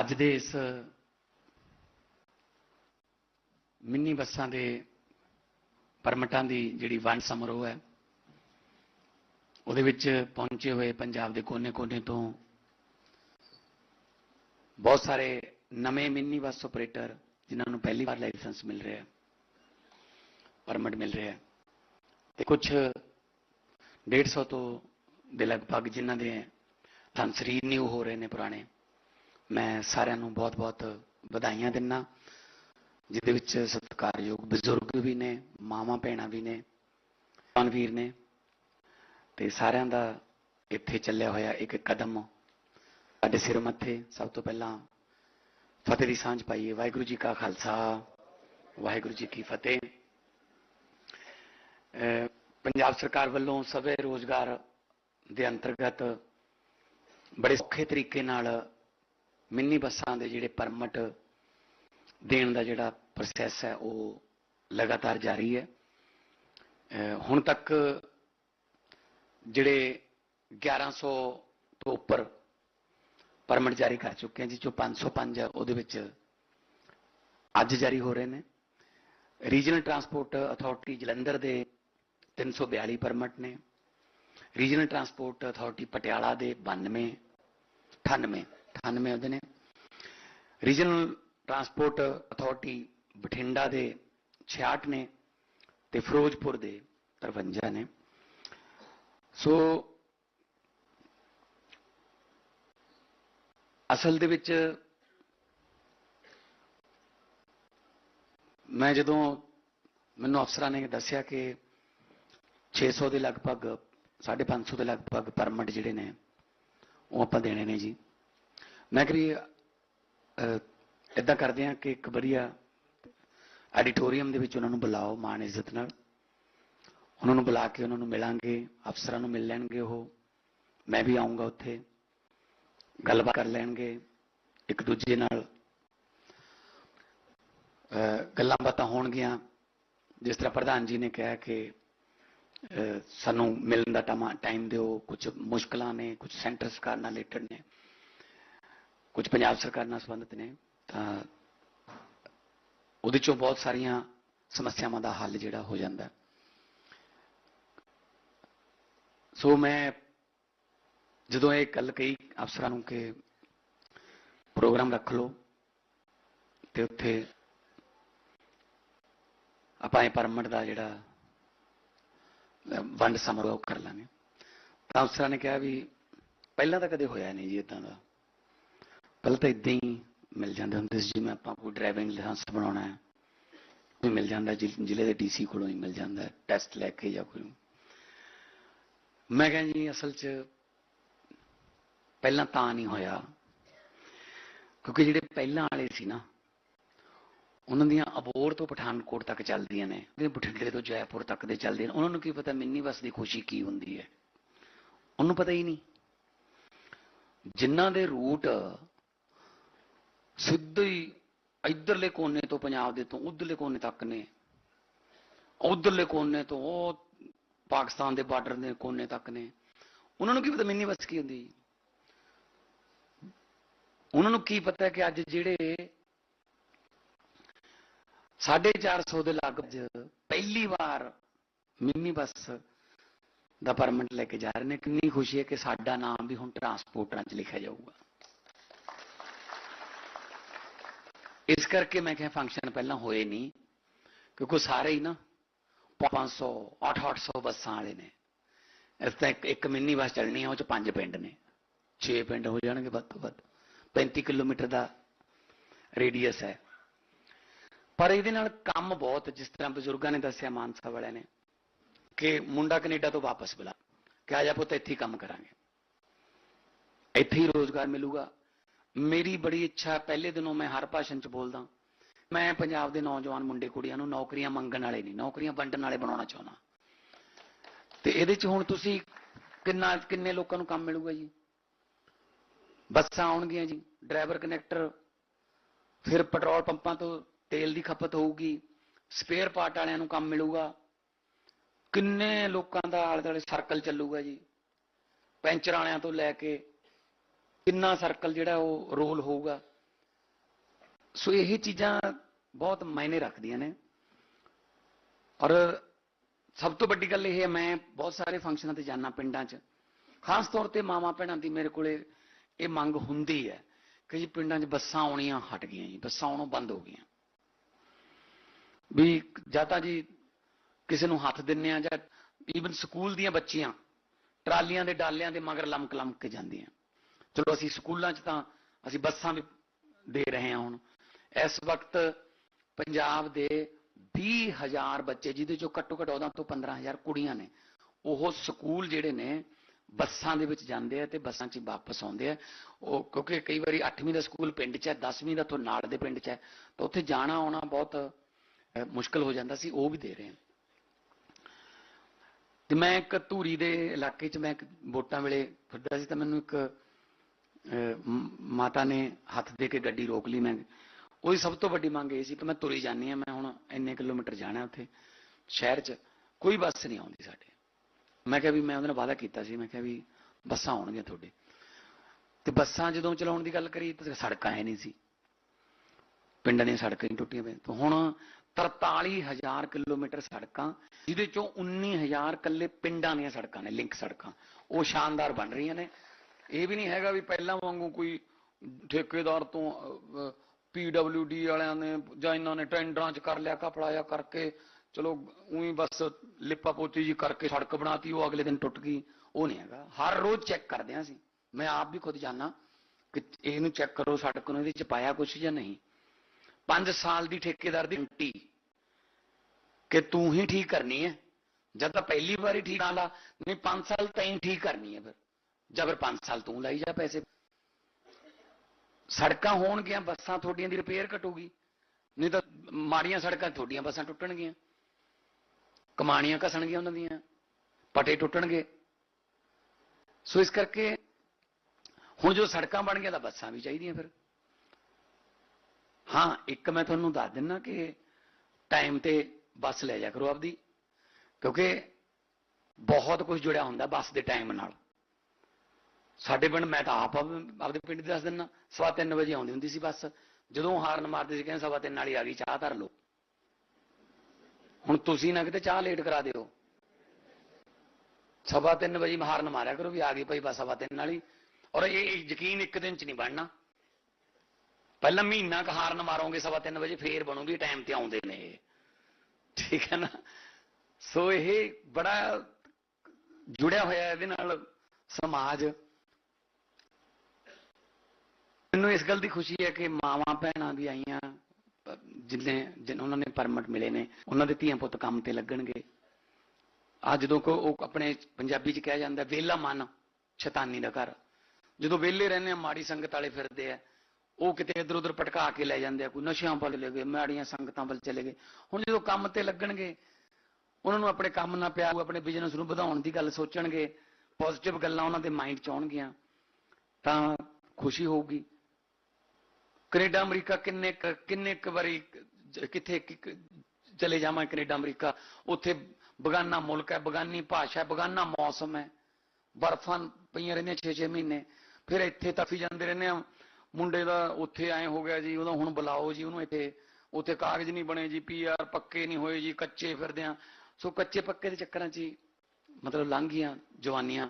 ਅੱਜ ਦੇ ਇਸ ਮਿੰਨੀ ਬੱਸਾਂ ਦੇ ਪਰਮਿਟਾਂ ਦੀ ਜਿਹੜੀ ਵੰਡ ਸਮਾਰੋਹ ਹੈ, ਉਹਦੇ ਵਿੱਚ ਪਹੁੰਚੇ ਹੋਏ ਪੰਜਾਬ ਦੇ ਕੋਨੇ-ਕੋਨੇ ਤੋਂ ਬਹੁਤ ਸਾਰੇ ਨਵੇਂ ਮਿੰਨੀ ਬੱਸ ਆਪਰੇਟਰ ਜਿਨ੍ਹਾਂ ਨੂੰ ਪਹਿਲੀ ਵਾਰ ਲਾਇਸੈਂਸ ਮਿਲ ਰਿਹਾ ਹੈ, ਪਰਮਿਟ ਮਿਲ ਰਿਹਾ ਹੈ ਤੇ ਕੁਝ 150 ਤੋਂ ਦੇ ਲਗਭਗ ਜਿਨ੍ਹਾਂ ਦੇ ਸਰੀਰ ਨਿਊ ਹੋ ਰਹੇ ਨੇ ਪੁਰਾਣੇ ਮੈਂ ਸਾਰਿਆਂ ਨੂੰ ਬਹੁਤ-ਬਹੁਤ ਵਧਾਈਆਂ ਦਿੰਨਾ। ਜਿਹਦੇ ਵਿੱਚ ਸਤਿਕਾਰਯੋਗ ਬਜ਼ੁਰਗ ਵੀ ਨੇ, ਮਾਵਾਂ ਭੈਣਾਂ ਵੀ ਨੇ, ਜਵਾਨ ਵੀਰ ਨੇ। ਤੇ ਸਾਰਿਆਂ ਦਾ ਇੱਥੇ ਚੱਲਿਆ ਹੋਇਆ ਇੱਕ ਕਦਮ ਸਾਡੇ ਸਿਰ ਮੱਥੇ। ਸਭ ਤੋਂ ਪਹਿਲਾਂ ਫਤਿਹ ਦੀ ਸਾਂਝ ਪਾਈਏ। ਵਾਹਿਗੁਰੂ ਜੀ ਕਾ ਖਾਲਸਾ, ਵਾਹਿਗੁਰੂ ਜੀ ਕੀ ਫਤਿਹ। ਪੰਜਾਬ ਸਰਕਾਰ ਵੱਲੋਂ ਸਵੇ ਰੋਜ਼ਗਾਰ ਦੇ ਅੰਤਰਗਤ ਬੜੇ ਸੌਖੇ ਤਰੀਕੇ ਨਾਲ ਮਿੰਨੀ ਬੱਸਾਂ ਦੇ ਜਿਹੜੇ ਪਰਮਿਟ ਦੇਣ ਦਾ ਜਿਹੜਾ ਪ੍ਰੋਸੈਸ ਹੈ, ਉਹ ਲਗਾਤਾਰ ਜਾਰੀ ਹੈ। ਹੁਣ ਤੱਕ ਜਿਹੜੇ 1100 ਤੋਂ ਉੱਪਰ ਪਰਮਿਟ ਜਾਰੀ ਕਰ ਚੁੱਕੇ ਹਾਂ ਜਿਸ ਚੋਂ 505 ਹੈ, ਉਹਦੇ ਵਿੱਚ ਅੱਜ ਜਾਰੀ ਹੋ ਰਹੇ ਨੇ। ਰੀਜਨਲ ਟਰਾਂਸਪੋਰਟ ਅਥਾਰਟੀ ਜਲੰਧਰ ਦੇ 342 ਪਰਮਿਟ ਨੇ। ਰੀਜਨਲ ਟਰਾਂਸਪੋਰਟ ਅਥਾਰਟੀ ਪਟਿਆਲਾ ਦੇ 92 98 98 ਉਹਦੇ ਨੇ। ਰੀਜਨਲ ਟਰਾਂਸਪੋਰਟ ਅਥਾਰਟੀ ਬਠਿੰਡਾ ਦੇ 66 ਨੇ ਤੇ ਫਿਰੋਜ਼ਪੁਰ ਦੇ 53 ਨੇ। ਸੋ ਅਸਲ ਦੇ ਵਿੱਚ ਮੈਂ ਜਦੋਂ ਮੈਨੂੰ ਅਫਸਰਾਂ ਨੇ ਦੱਸਿਆ ਕਿ 600 ਦੇ ਲਗਭਗ 550 ਦੇ ਲਗਭਗ ਪਰਮਿਟ ਜਿਹੜੇ ਨੇ, ਉਹ ਆਪਾਂ ਦੇਣੇ ਨੇ ਜੀ। ਮੈਂ ਕਰੀ ਇਦਾਂ ਕਰਦੇ ਆ ਕਿ ਇੱਕ ਵਧੀਆ ਐਡੀਟੋਰੀਅਮ ਦੇ ਵਿੱਚ ਉਹਨਾਂ ਨੂੰ ਬੁਲਾਓ ਮਾਣ ਇੱਜ਼ਤ ਨਾਲ। ਉਹਨਾਂ ਨੂੰ ਬੁਲਾ ਕੇ ਉਹਨਾਂ ਨੂੰ ਮਿਲਾਂਗੇ, ਅਫਸਰਾਂ ਨੂੰ ਮਿਲ ਲੈਣਗੇ ਉਹ। ਮੈਂ ਵੀ ਆਉਂਗਾ ਉੱਥੇ, ਗੱਲਬਾਤ ਕਰ ਲੈਣਗੇ ਇੱਕ ਦੂਜੇ ਨਾਲ। ਗੱਲਾਂ ਬਾਤਾਂ ਹੋਣਗੀਆਂ। ਜਿਸ ਤਰ੍ਹਾਂ ਪ੍ਰਧਾਨ ਜੀ ਨੇ ਕਿਹਾ ਕਿ ਸਾਨੂੰ ਮਿਲਣ ਦਾ ਟਾਈਮ ਦਿਓ ਕੁਝ ਮੁਸ਼ਕਲਾਂ ਨੇ ਕੁਝ ਸੈਂਟਰ ਸਰਕਾਰ ਨਾਲ ਰਿਲੇਟਡ ਨੇ। ਕੁਝ ਪੰਜਾਬ ਸਰਕਾਰ ਨਾਲ ਸੰਬੰਧਿਤ ਨੇ ਤਾਂ ਉਹਦੇ ਚੋਂ ਬਹੁਤ ਸਾਰੀਆਂ ਸਮੱਸਿਆਵਾਂ ਦਾ ਹੱਲ ਜਿਹੜਾ ਹੋ ਜਾਂਦਾ ਸੋ ਮੈਂ ਜਦੋਂ ਇਹ ਗੱਲ ਕਈ ਅਫਸਰਾਂ ਨੂੰ ਕਿ ਪ੍ਰੋਗਰਾਮ ਰੱਖ ਲਓ ਤੇ ਉੱਥੇ ਆਪਾਂ ਇਹ ਪਰਮਿਟ ਦਾ ਜਿਹੜਾ ਵੰਡ ਸਮਾਰੋਹ ਕਰ ਲਾਂਗੇ ਤਾਂ ਅਫਸਰਾਂ ਨੇ ਕਿਹਾ ਵੀ ਪਹਿਲਾਂ ਤਾਂ ਕਦੇ ਹੋਇਆ ਨਹੀਂ ਜੀ ਇਦਾਂ ਦਾ ਪਹਿਲਾਂ ਤਾਂ ਇਦਾਂ ਹੀ ਮਿਲ ਜਾਂਦੇ ਹੁੰਦੇ ਸੀ, ਜਿਵੇਂ ਆਪਾਂ ਕੋਈ ਡਰਾਈਵਿੰਗ ਲਾਇਸੈਂਸ ਬਣਾਉਣਾ ਹੈ, ਕੋਈ ਮਿਲ ਜਾਂਦਾ ਜ਼ਿਲ੍ਹੇ ਦੇ ਡੀਸੀ ਕੋਲੋਂ ਹੀ ਮਿਲ ਜਾਂਦਾ ਟੈਸਟ ਲੈ ਕੇ ਜਾਂ ਕੋਈ। ਮੈਂ ਕਿਹਾ ਜੀ, ਅਸਲ 'ਚ ਪਹਿਲਾਂ ਤਾਂ ਨਹੀਂ ਹੋਇਆ, ਕਿਉਂਕਿ ਜਿਹੜੇ ਪਹਿਲਾਂ ਵਾਲੇ ਸੀ ਨਾ, ਉਹਨਾਂ ਦੀਆਂ ਅਬੋਰ ਤੋਂ ਪਠਾਨਕੋਟ ਤੱਕ ਚੱਲਦੀਆਂ ਨੇ ਤੇ ਬਠਿੰਡੇ ਤੋਂ ਜੈਪੁਰ ਤੱਕ ਦੇ ਚੱਲਦੇ ਨੇ, ਉਹਨਾਂ ਨੂੰ ਕੀ ਪਤਾ ਮਿੰਨੀ ਬੱਸ ਦੀ ਖੁਸ਼ੀ ਕੀ ਹੁੰਦੀ ਹੈ। ਉਹਨੂੰ ਪਤਾ ਹੀ ਨਹੀਂ। ਜਿਨ੍ਹਾਂ ਦੇ ਰੂਟ ਸਿੱਧੇ ਹੀ ਇਧਰਲੇ ਕੋਨੇ ਤੋਂ ਪੰਜਾਬ ਦੇ ਤੋਂ ਉਧਰਲੇ ਕੋਨੇ ਤੱਕ ਨੇ। ਉਧਰਲੇ ਕੋਨੇ ਤੋਂ ਉਹ ਪਾਕਿਸਤਾਨ ਦੇ ਬਾਰਡਰ ਦੇ ਕੋਨੇ ਤੱਕ ਨੇ। ਉਹਨਾਂ ਨੂੰ ਕੀ ਪਤਾ ਮਿੰਨੀ ਬੱਸ ਕੀ ਹੁੰਦੀ ਉਹਨਾਂ ਨੂੰ ਕੀ ਪਤਾ ਕਿ ਅੱਜ ਜਿਹੜੇ 450 ਦੇ ਲਗਭਗ ਪਹਿਲੀ ਵਾਰ ਮਿੰਨੀ ਬੱਸ ਦਾ ਪਰਮਿਟ ਲੈ ਕੇ ਜਾ ਰਹੇ ਨੇ। ਕਿੰਨੀ ਖੁਸ਼ੀ ਹੈ ਕਿ ਸਾਡਾ ਨਾਮ ਵੀ ਹੁਣ ਟਰਾਂਸਪੋਰਟਰਾਂ 'ਚ ਲਿਖਿਆ ਜਾਊਗਾ। ਇਸ ਕਰਕੇ ਮੈਂ ਕਿਹਾ ਫੰਕਸ਼ਨ ਪਹਿਲਾਂ ਹੋਏ ਨਹੀਂ ਕਿਉਂਕਿ ਸਾਰੇ ਹੀ ਨਾ 500 800 ਬੱਸਾਂ ਵਾਲੇ ਨੇ ਇਸ ਤਾਂ ਇੱਕ- ਇੱਕ ਮਿੰਨੀ ਬੱਸ ਚੱਲਣੀ ਹੈ ਉਹ ਚ ਪੰਜ ਪਿੰਡ ਨੇ 6 ਪਿੰਡ ਹੋ ਜਾਣਗੇ ਵੱਧ ਤੋਂ ਵੱਧ 35 ਕਿਲੋਮੀਟਰ ਦਾ ਰੇਡੀਅਸ ਹੈ ਪਰ ਇਹਦੇ ਨਾਲ ਕੰਮ ਬਹੁਤ ਜਿਸ ਤਰ੍ਹਾਂ ਬਜ਼ੁਰਗਾਂ ਨੇ ਦੱਸਿਆ ਮਾਨਸਾ ਵਾਲਿਆਂ ਨੇ ਕਿ ਮੁੰਡਾ ਕੈਨੇਡਾ ਤੋਂ ਵਾਪਸ ਬੁਲਾ ਕਿ ਆ ਜਾ ਪੁੱਤ ਇੱਥੇ ਹੀ ਕੰਮ ਕਰਾਂਗੇ ਇੱਥੇ ਹੀ ਰੋਜ਼ਗਾਰ ਮਿਲੂਗਾ ਮੇਰੀ ਬੜੀ ਇੱਛਾ, ਪਹਿਲੇ ਦਿਨੋਂ ਮੈਂ ਹਰ ਭਾਸ਼ਣ 'ਚ ਬੋਲਦਾ। ਮੈਂ ਪੰਜਾਬ ਦੇ ਨੌਜਵਾਨ ਮੁੰਡੇ ਕੁੜੀਆਂ ਨੂੰ ਨੌਕਰੀਆਂ ਮੰਗਣ ਵਾਲੇ ਨਹੀਂ, ਨੌਕਰੀਆਂ ਵੰਡਣ ਵਾਲੇ ਬਣਾਉਣਾ ਚਾਹੁੰਦਾ। ਤੇ ਇਹਦੇ 'ਚ ਹੁਣ ਤੁਸੀਂ ਕਿੰਨਾ, ਕਿੰਨੇ ਲੋਕਾਂ ਨੂੰ ਕੰਮ ਮਿਲੂਗਾ ਜੀ? ਬੱਸਾਂ ਆਉਣਗੀਆਂ ਜੀ, ਡਰਾਈਵਰ ਕਨੈਕਟਰ, ਫਿਰ ਪੈਟਰੋਲ ਪੰਪਾਂ ਤੋਂ ਤੇਲ ਦੀ ਖਪਤ ਹੋਊਗੀ, ਸਪੇਅਰ ਪਾਰਟ ਵਾਲਿਆਂ ਨੂੰ ਕੰਮ ਮਿਲੂਗਾ। ਕਿੰਨੇ ਲੋਕਾਂ ਦਾ ਆਲੇ ਦੁਆਲੇ ਸਰਕਲ ਚੱਲੂਗਾ ਜੀ? ਪੈਂਚਰ ਵਾਲਿਆਂ ਤੋਂ ਲੈ ਕੇ ਕਿੰਨਾ ਸਰਕਲ ਜਿਹੜਾ ਉਹ ਰੋਲ ਹੋਊਗਾ। ਸੋ ਇਹ ਚੀਜ਼ਾਂ ਬਹੁਤ ਮਾਇਨੇ ਰੱਖਦੀਆਂ ਨੇ। ਔਰ ਸਭ ਤੋਂ ਵੱਡੀ ਗੱਲ ਇਹ ਹੈ, ਮੈਂ ਬਹੁਤ ਸਾਰੇ ਫੰਕਸ਼ਨਾਂ ਤੇ ਜਾਣਾ ਪਿੰਡਾਂ 'ਚ। ਖਾਸ ਤੌਰ ਤੇ ਮਾਵਾਂ ਭੈਣਾਂ ਦੀ ਮੇਰੇ ਕੋਲੇ ਇਹ ਮੰਗ ਹੁੰਦੀ ਹੈ ਕਿ ਜੀ ਪਿੰਡਾਂ 'ਚ ਬੱਸਾਂ ਆਉਣੀਆਂ ਹਟ ਗਈਆਂ ਜੀ, ਬੱਸਾਂ ਆਉਣੋਂ ਬੰਦ ਹੋ ਗਈਆਂ। ਵੀ ਜਾਂ ਤਾਂ ਜੀ ਕਿਸੇ ਨੂੰ ਹੱਥ ਦਿੰਨੇ ਆ ਜਾਂ ਈਵਨ ਸਕੂਲ ਦੀਆਂ ਬੱਚੀਆਂ ਟਰਾਲੀਆਂ ਦੇ ਡਾਲਿਆਂ ਦੇ ਮਗਰ ਲਮਕ ਲਮਕ ਕੇ ਜਾਂਦੀਆਂ। ਚਲੋ ਅਸੀਂ ਸਕੂਲਾਂ 'ਚ ਤਾਂ ਅਸੀਂ ਬੱਸਾਂ ਵੀ ਦੇ ਰਹੇ ਹਾਂ ਹੁਣ। ਇਸ ਵਕਤ ਪੰਜਾਬ ਦੇ 20000 ਬੱਚੇ ਜਿਹਦੇ ਚੋਂ ਘੱਟੋ ਘੱਟ 14 ਤੋਂ 15000 ਕੁੜੀਆਂ ਨੇ ਉਹ ਸਕੂਲ ਜਿਹੜੇ ਨੇ ਬੱਸਾਂ ਦੇ ਵਿੱਚ ਜਾਂਦੇ ਆ ਤੇ ਬੱਸਾਂ 'ਚ ਵਾਪਸ ਆਉਂਦੇ ਆ। ਉਹ ਕਿਉਂਕਿ ਕਈ ਵਾਰੀ 8ਵੀਂ ਦਾ ਸਕੂਲ ਪਿੰਡ 'ਚ ਹੈ 10ਵੀਂ ਦਾ ਤੋਂ ਨਾਲ ਦੇ ਪਿੰਡ 'ਚ ਹੈ ਤਾਂ ਉੱਥੇ ਜਾਣਾ ਆਉਣਾ ਬਹੁਤ ਅਹ, ਮੁਸ਼ਕਲ ਹੋ ਜਾਂਦਾ ਸੀ ਉਹ ਵੀ ਦੇ ਰਹੇ ਹਾਂ ਤੇ ਮੈਂ ਇੱਕ ਧੂਰੀ ਦੇ ਇਲਾਕੇ 'ਚ ਮੈਂ ਇੱਕ ਵੋਟਾਂ ਵੇਲੇ ਫਿਰਦਾ ਸੀ ਤਾਂ ਮੈਨੂੰ ਇੱਕ ਮਾਤਾ ਨੇ ਹੱਥ ਦੇ ਕੇ ਗੱਡੀ ਰੋਕ ਲਈ ਮੈਂ। ਉਹਦੀ ਸਭ ਤੋਂ ਵੱਡੀ ਮੰਗ ਇਹ ਸੀ ਕਿ ਮੈਂ ਤੁਰੀ ਜਾਨੀ ਆ ਮੈਂ ਹੁਣ ਇੰਨੇ ਕਿਲੋਮੀਟਰ ਜਾਣਾ ਉੱਥੇ ਸ਼ਹਿਰ 'ਚ, ਕੋਈ ਬੱਸ ਨਹੀਂ ਆਉਂਦੀ ਸਾਡੇ। ਮੈਂ ਕਿਹਾ ਵੀ ਮੈਂ ਉਹਦੇ ਨਾਲ ਵਾਅਦਾ ਕੀਤਾ ਸੀ, ਮੈਂ ਕਿਹਾ ਵੀ ਬੱਸਾਂ ਆਉਣਗੀਆਂ ਤੁਹਾਡੇ। ਤੇ ਬੱਸਾਂ ਜਦੋਂ ਚਲਾਉਣ ਦੀ ਗੱਲ ਕਰੀ ਤਾਂ ਸੜਕਾਂ ਹੈ ਨਹੀਂ ਸੀ। ਪਿੰਡਾਂ ਦੀਆਂ ਸੜਕਾਂ ਹੀ ਟੁੱਟੀਆਂ ਪਈਆਂ। ਤਾਂ ਹੁਣ 43000 ਕਿਲੋਮੀਟਰ ਸੜਕਾਂ, ਜਿਹਦੇ ਚੋਂ 19000 ਕੱਲੇ ਪਿੰਡਾਂ ਦੀਆਂ ਸੜਕਾਂ ਨੇ, ਲਿੰਕ ਸੜਕਾਂ। ਉਹ ਸ਼ਾਨਦਾਰ ਬਣ ਰਹੀਆਂ ਨੇ। ਇਹ ਵੀ ਨਹੀਂ ਹੈਗਾ ਵੀ ਪਹਿਲਾਂ ਵਾਂਗੂ ਕੋਈ ਠੇਕੇਦਾਰ ਤੋਂ ਪੀਡਬਲਯੂਡੀ ਵਾਲਿਆਂ ਨੇ ਜਾਂ ਇਹਨਾਂ ਨੇ ਟੈਂਡਰਾਂ 'ਚ ਕਰ ਲਿਆ, ਕਪੜਾ ਜਾਂ ਕਰਕੇ, ਚਲੋ, ਉਹੀ ਬਸ ਲਿਪਾ ਪੋਤੀ ਜੀ ਕਰਕੇ ਸੜਕ ਬਣਾਤੀ, ਉਹ ਅਗਲੇ ਦਿਨ ਟੁੱਟ ਗਈ। ਉਹ ਨਹੀਂ ਹੈਗਾ। ਹਰ ਰੋਜ਼ ਚੈੱਕ ਕਰਦੇ ਹਾਂ ਅਸੀਂ। ਮੈਂ ਆਪ ਵੀ ਖੁਦ ਜਾਣਾ ਕਿ ਇਹਨੂੰ ਚੈੱਕ ਕਰੋ, ਸੜਕ ਨੂੰ ਇਹਦੇ 'ਚ ਪਾਇਆ ਕੁਛ ਜਾਂ ਨਹੀਂ। 5 ਸਾਲ ਦੀ ਠੇਕੇਦਾਰ ਦੀ ਡਿਊਟੀ ਕਿ ਤੂੰ ਹੀ ਠੀਕ ਕਰਨੀ ਹੈ। ਜਦ ਤਾਂ ਪਹਿਲੀ ਵਾਰੀ ਠੀਕ ਨਾ ਲਾ, ਨਹੀਂ 5 ਸਾਲ ਤਾਂ ਹੀ ਠੀਕ ਕਰਨੀ ਹੈ ਫਿਰ। ਜਾਂ ਫਿਰ 5 ਸਾਲ ਤੂੰ ਲਾਈ ਜਾ ਪੈਸੇ। ਸੜਕਾਂ ਹੋਣਗੀਆਂ, ਬੱਸਾਂ ਤੁਹਾਡੀਆਂ ਦੀ ਰਿਪੇਅਰ ਘਟੂਗੀ। ਨਹੀਂ ਤਾਂ ਮਾੜੀਆਂ ਸੜਕਾਂ ਤੁਹਾਡੀਆਂ ਬੱਸਾਂ ਟੁੱਟਣਗੀਆਂ। ਕਮਾਣੀਆਂ ਘਸਣਗੀਆਂ ਉਹਨਾਂ ਦੀਆਂ। ਪਟੇ ਟੁੱਟਣਗੇ। ਸੋ ਇਸ ਕਰਕੇ ਹੁਣ ਜੋ ਸੜਕਾਂ ਬਣ ਗਈਆਂ ਤਾਂ ਬੱਸਾਂ ਵੀ ਚਾਹੀਦੀਆਂ ਫਿਰ। ਹਾਂ, ਇੱਕ ਮੈਂ ਤੁਹਾਨੂੰ ਦੱਸ ਦਿੰਨਾ ਕਿ ਟਾਈਮ ਤੇ ਬੱਸ ਲੈ ਜਾ ਕਰੋ ਆਪਦੀ। ਕਿਉਂਕਿ ਬਹੁਤ ਕੁਝ ਜੁੜਿਆ ਹੁੰਦਾ ਬੱਸ ਦੇ ਟਾਈਮ ਨਾਲ। ਸਾਡੇ ਪਿੰਡ ਮੈਂ ਤਾਂ ਆਪ ਆਪਦੇ ਪਿੰਡ ਦੱਸ ਦਿੰਨਾ। ਸਵਾ ਤਿੰਨ ਵਜੇ ਆਉਂਦੀ ਹੁੰਦੀ ਸੀ ਬੱਸ। ਜਦੋਂ ਹਾਰਨ ਮਾਰਦੇ ਸੀ ਕਹਿੰਦੇ ਸਵਾ ਤਿੰਨ ਵਾਲੀ ਆ ਗਈ, ਚਾਹ ਧਰ ਲਓ। ਹੁਣ ਤੁਸੀਂ ਨਾ ਕਿਤੇ ਚਾਹ ਲੇਟ ਕਰਾ ਦਿਓ। ਸਵਾ ਤਿੰਨ ਵਜੇ ਹਾਰਨ ਮਾਰਿਆ ਕਰੋ ਵੀ ਆ ਗਈ ਭਾਈ ਬਸ ਸਵਾ ਤਿੰਨ ਵਾਲੀ। ਔਰ ਇਹ ਯਕੀਨ ਇੱਕ ਦਿਨ ਚ ਨਹੀਂ ਬਣਨਾ। ਪਹਿਲਾਂ ਮਹੀਨਾ ਕੁ ਹਾਰਨ ਮਾਰੋਗੇ ਸਵਾ ਤਿੰਨ ਵਜੇ, ਫੇਰ ਬਣੂਗੀ, ਟਾਈਮ ਤੇ ਆਉਂਦੇ ਨੇ ਠੀਕ ਹੈ ਨਾ? ਸੋ ਇਹ ਬੜਾ ਜੁੜਿਆ ਹੋਇਆ ਇਹਦੇ ਨਾਲ ਸਮਾਜ ਮੈਨੂੰ ਇਸ ਗੱਲ ਦੀ ਖੁਸ਼ੀ ਹੈ ਕਿ ਮਾਵਾਂ ਭੈਣਾਂ ਵੀ ਆਈਆਂ, ਜਿੰਨੇ, ਜਿਨ, ਉਹਨਾਂ ਨੇ ਪਰਮਿਟ ਮਿਲੇ ਨੇ, ਉਹਨਾਂ ਦੇ ਧੀਆਂ ਪੁੱਤ ਕੰਮ ਤੇ ਲੱਗਣਗੇ। ਆ ਜਦੋਂ ਕੋ, ਉਹ ਆਪਣੇ ਪੰਜਾਬੀ ਚ ਕਿਹਾ ਜਾਂਦਾ, ਵੇਲਾ ਮਨ, ਸ਼ੈਤਾਨੀ ਦਾ ਘਰ। ਜਦੋਂ ਵਿਹਲੇ ਰਹਿੰਦੇ ਆ, ਮਾੜੀ ਸੰਗਤ ਵਾਲੇ ਫਿਰਦੇ ਆ, ਉਹ ਕਿਤੇ ਇਧਰ ਉਧਰ ਭਟਕਾ ਕੇ ਲੈ ਜਾਂਦੇ ਆ, ਕੋਈ ਨਸ਼ਿਆਂ ਵੱਲ ਚਲੇ ਗਏ, ਮਾੜੀਆਂ ਸੰਗਤਾਂ ਵੱਲ ਚਲੇ ਗਏ। ਹੁਣ ਜਦੋਂ ਕੰਮ ਤੇ ਲੱਗਣਗੇ, ਉਹਨਾਂ ਨੂੰ ਆਪਣੇ ਕੰਮ ਨਾਲ ਪਿਆ ਆਪਣੇ ਬਿਜ਼ਨਸ ਨੂੰ ਵਧਾਉਣ ਦੀ ਗੱਲ ਸੋਚਣਗੇ ਪੋਜ਼ਿਟਿਵ ਗੱਲਾਂ ਉਹਨਾਂ ਦੇ ਮਾਈਂਡ 'ਚ ਆਉਣਗੀਆਂ, ਤਾਂ ਖੁਸ਼ੀ ਹੋਊਗੀ। ਕੈਨੇਡਾ, ਅਮਰੀਕਾ ਕਿੰਨੇ ਕੁ- ਕਿੰਨੇ ਕੁ ਵਾਰੀ ਕਿੱਥੇ ਚਲੇ ਜਾਵਾਂ ਕੈਨੇਡਾ, ਅਮਰੀਕਾ? ਉੱਥੇ ਬਗਾਨਾ ਮੁਲਕ ਹੈ, ਬਗਾਨੀ ਭਾਸ਼ਾ ਹੈ, ਬਗਾਨਾ ਮੌਸਮ ਹੈ। ਬਰਫਾਂ ਪਈਆਂ ਰਹਿੰਦੀਆਂ 6-6 ਮਹੀਨੇ। ਫਿਰ ਇੱਥੇ ਤਫੀ ਜਾਂਦੇ ਰਹਿੰਦੇ ਆ ਮੁੰਡੇ ਦਾ ਉੱਥੇ ਐ ਹੋ ਗਿਆ ਜੀ, ਉਹਦਾ ਹੁਣ ਬੁਲਾਓ ਜੀ ਉਹਨੂੰ ਇੱਥੇ। ਉੱਥੇ ਕਾਗਜ਼ ਨਹੀਂ ਬਣੇ ਜੀ, ਪੀਆਰ ਪੱਕੇ ਨਹੀਂ ਹੋਏ ਜੀ, ਕੱਚੇ ਫਿਰਦੇ ਆ ਸੋ ਕੱਚੇ ਪੱਕੇ ਦੇ ਚੱਕਰਾਂ 'ਚ ਹੀ ਮਤਲਬ ਲੰਘ ਗਈਆਂ ਜਵਾਨੀਆਂ।